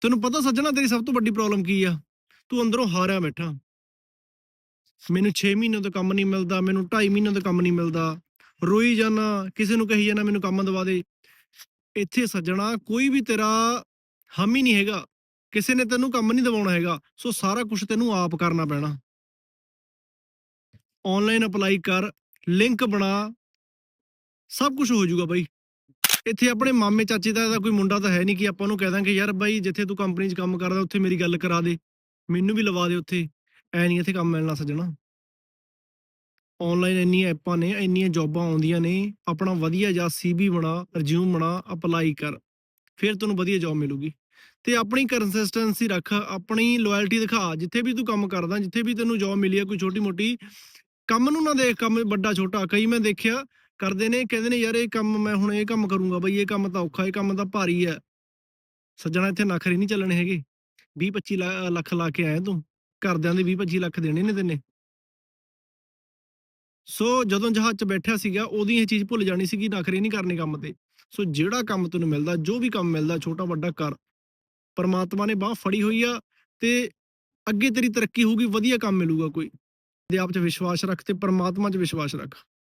ਤੈਨੂੰ ਪਤਾ ਸੱਜਣਾ, ਤੇਰੀ ਸਭ ਤੋਂ ਵੱਡੀ ਪ੍ਰੋਬਲਮ ਕੀ ਆ? ਤੂੰ ਅੰਦਰੋਂ ਹਾਰਿਆ ਬੈਠਾ। ਮੈਨੂੰ 6 ਮਹੀਨੇ ਤੋਂ ਕੰਮ ਨਹੀਂ ਮਿਲਦਾ, ਮੈਨੂੰ 2.5 ਮਹੀਨੇ ਤੋਂ ਕੰਮ ਨਹੀਂ ਮਿਲਦਾ। ਰੋਈ ਜਾਣਾ ਕਿਸੇ ਨੂੰ ਕਹੀ ਜਾਣਾ ਮੈਨੂੰ ਕੰਮ ਦਵਾ ਦੇ। ਇੱਥੇ ਸੱਜਣਾ, ਕੋਈ ਵੀ ਤੇਰਾ ਹਾਮੀ ਨਹੀਂ ਹੈਗਾ। ਕਿਸੇ ਨੇ ਤੈਨੂੰ ਕੰਮ ਨਹੀਂ ਦਿਵਾਉਣਾ ਹੈਗਾ। ਸੋ ਸਾਰਾ ਕੁਝ ਤੈਨੂੰ ਆਪ ਕਰਨਾ ਪੈਣਾ। ਆਨਲਾਈਨ ਅਪਲਾਈ ਕਰ ਲਿੰਕ ਬਣਾ। ਸਭ ਕੁਝ ਹੋ ਜਾਊਗਾ ਬਾਈ। ਇੱਥੇ ਆਪਣੇ ਮਾਮੇ ਚਾਚੇ ਦਾ ਇਹਦਾ ਕੋਈ ਮੁੰਡਾ ਤਾਂ ਹੈ ਨਹੀਂ ਕਿ ਆਪਾਂ ਨੂੰ ਕਹਿ ਦਾਂਗੇ, ਯਾਰ ਬਾਈ, ਜਿੱਥੇ ਤੂੰ ਕੰਪਨੀ 'ਚ ਕੰਮ ਕਰਦਾ, ਉੱਥੇ ਮੇਰੀ ਗੱਲ ਕਰਾ ਦੇ। ਮੈਨੂੰ ਵੀ ਲਵਾ ਦੇ ਉੱਥੇ। ਐ ਨਹੀਂ ਇੱਥੇ ਕੰਮ ਮਿਲਣਾ ਸੱਜਣਾ। ਆਨਲਾਈਨ ਇੰਨੀਆਂ ਐਪਾਂ ਨੇ, ਇੰਨੀਆਂ ਜੌਬਾਂ ਆਉਂਦੀਆਂ ਨੇ, ਆਪਣਾ ਵਧੀਆ ਜਿਹਾ ਸੀਵੀ ਬਣਾ ਰਿਜ਼ਿਊਮ ਬਣਾ ਅਪਲਾਈ ਕਰ। ਫਿਰ ਤੈਨੂੰ ਵਧੀਆ ਜੌਬ ਮਿਲੂਗੀ। ਤੇ ਆਪਣੀ ਕੰਸਿਸਟੈਂਸੀ ਰੱਖ, ਆਪਣੀ ਲਾਇਲਟੀ ਦਿਖਾ। ਜਿੱਥੇ ਵੀ ਤੂੰ ਕੰਮ ਕਰਦਾ, ਜਿੱਥੇ ਵੀ ਤੈਨੂੰ ਜੌਬ ਮਿਲੀ ਹੈ ਕੋਈ ਛੋਟੀ ਮੋਟੀ ਕੰਮ ਨੂੰ ਨਾ ਦੇਖ, ਕੰਮ ਵੱਡਾ ਛੋਟਾ ਕਈ ਮੈਂ ਦੇਖਿਆ ਕਰਦੇ ਨੇ, ਕਹਿੰਦੇ ਨੇ, ਯਾਰ ਇਹ ਕੰਮ ਮੈਂ ਹੁਣ ਇਹ ਕੰਮ ਕਰੂੰਗਾ ਬਈ, ਇਹ ਕੰਮ ਤਾਂ ਔਖਾ, ਇਹ ਕੰਮ ਤਾਂ ਭਾਰੀ ਹੈ ਸੱਜਣਾ ਇੱਥੇ ਨਖਰੇ ਨਹੀਂ ਚੱਲਣੇ ਹੈਗੇ। 20 25 ਲੱਖ ਲਾ ਕੇ ਆਇਆ ਤੂੰ। ਘਰਦਿਆਂ ਦੇ 20 25 ਲੱਖ ਦੇਣੇ ਨੇ ਤੈਨੇ। ਸੋ ਜਦੋਂ ਜਹਾਜ਼ 'ਚ ਬੈਠਿਆ ਸੀਗਾ, ਉਹਦੀ ਇਹ ਚੀਜ਼ ਭੁੱਲ ਜਾਣੀ ਸੀਗੀ, ਨਖਰੇ ਨਹੀਂ ਕਰਨੇ ਕੰਮ ਤੇ। ਸੋ ਜਿਹੜਾ ਕੰਮ ਤੈਨੂੰ ਮਿਲਦਾ, ਜੋ ਵੀ ਕੰਮ ਮਿਲਦਾ, ਛੋਟਾ ਵੱਡਾ ਕਰ। ਪਰਮਾਤਮਾ ਨੇ ਬਾਹ ਫੜੀ ਹੋਈ ਆ ਤੇ ਅੱਗੇ ਤੇਰੀ ਤਰੱਕੀ ਹੋਊਗੀ, ਵਧੀਆ ਕੰਮ ਮਿਲੂਗਾ ਕੋਈ। ਦੇ ਆਪ 'ਚ ਵਿਸ਼ਵਾਸ ਰੱਖ ਤੇ ਪਰਮਾਤਮਾ 'ਚ ਵਿਸ਼ਵਾਸ ਰੱਖ।